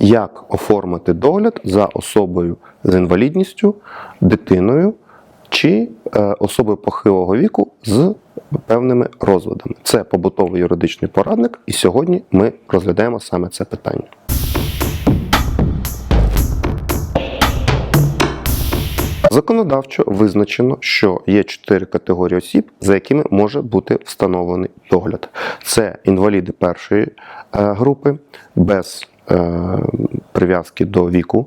Як оформити догляд за особою з інвалідністю, дитиною чи е, особою похилого віку з певними розводами? Це побутовий юридичний порадник, і сьогодні ми розглядаємо саме це питання. Законодавчо визначено, що є чотири категорії осіб, за якими може бути встановлений догляд. Це інваліди першої е, групи без прив'язки до віку.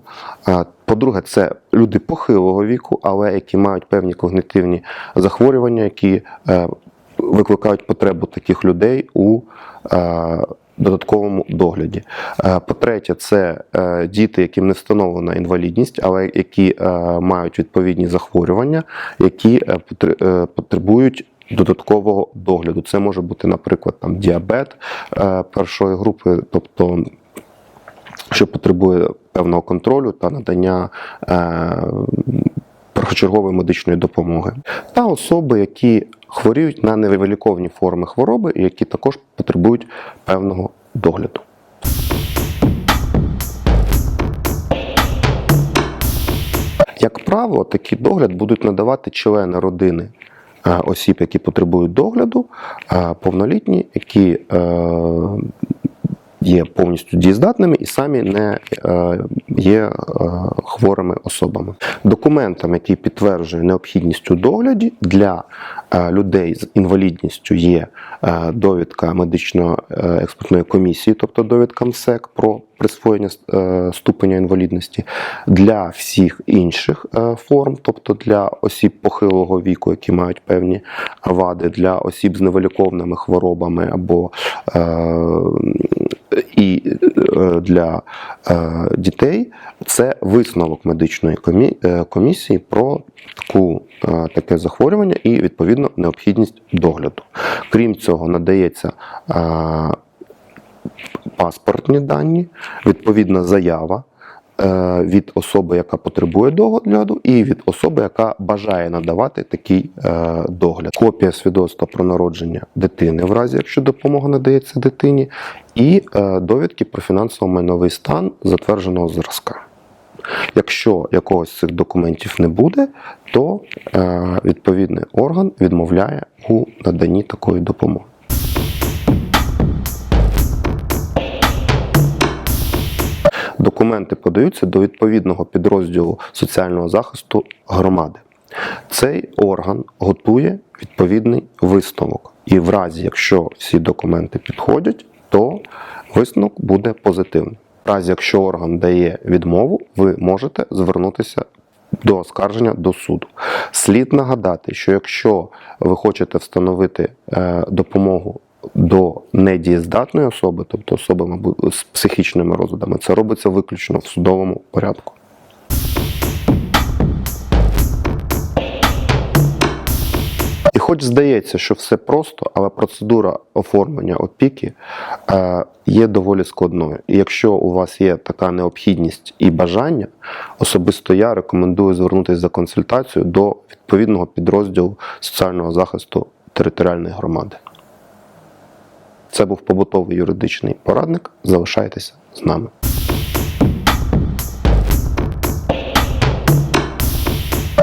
По-друге, це люди похилого віку, але які мають певні когнитивні захворювання, які е, викликають потребу таких людей у е, додатковому догляді. Е, По-третє, це е, діти, яким не встановлена інвалідність, але які е, мають відповідні захворювання, які е, потр- е, потребують. Додаткового догляду. Це може бути, наприклад, там діабет е, першої групи, тобто що потребує певного контролю та надання е, першочергової медичної допомоги, та особи, які хворіють на невиліковні форми хвороби, які також потребують певного догляду. Як правило, такий догляд будуть надавати члени родини е, осіб, які потребують догляду, е, повнолітні, які е, є повністю дієздатними і самі не е, є е, хворими особами. Документом, який підтверджує необхідність у догляді для е, людей з інвалідністю, є довідка медично-експертної комісії, тобто довідка МСЕК про присвоєння ступеня інвалідності для всіх інших форм, тобто для осіб похилого віку, які мають певні вади, для осіб з невиліковними хворобами або і е, для е, дітей це висновок медичної е, комісії про таку, е, таке захворювання і відповідно необхідність догляду. Крім цього, надається е, паспортні дані, відповідна заява. Е, Від особи, яка потребує догляду, і від особи, яка бажає надавати такий е, догляд. Копія свідоцтва про народження дитини, в разі якщо допомога надається дитині, і е, довідки про фінансово-майновий стан затвердженого зразка. Якщо якогось з цих документів не буде, то відповідний орган відмовляє у наданні такої допомоги. Документи подаються до відповідного підрозділу соціального захисту громади. Цей орган готує відповідний висновок. І в разі, якщо всі документи підходять, то висновок буде позитивним. В разі, якщо орган дає відмову, ви можете звернутися до оскарження до суду. Слід нагадати, що якщо ви хочете встановити е, допомогу до недієздатної особи, тобто особи з психічними розладами, це робиться виключно в судовому порядку. І хоч здається, що все просто, але процедура оформлення опіки е, є доволі складною. І якщо у вас є така необхідність і бажання, особисто я рекомендую звернутися за консультацією до відповідного підрозділу соціального захисту територіальної громади. Це був побутовий юридичний порадник. Залишайтеся з нами.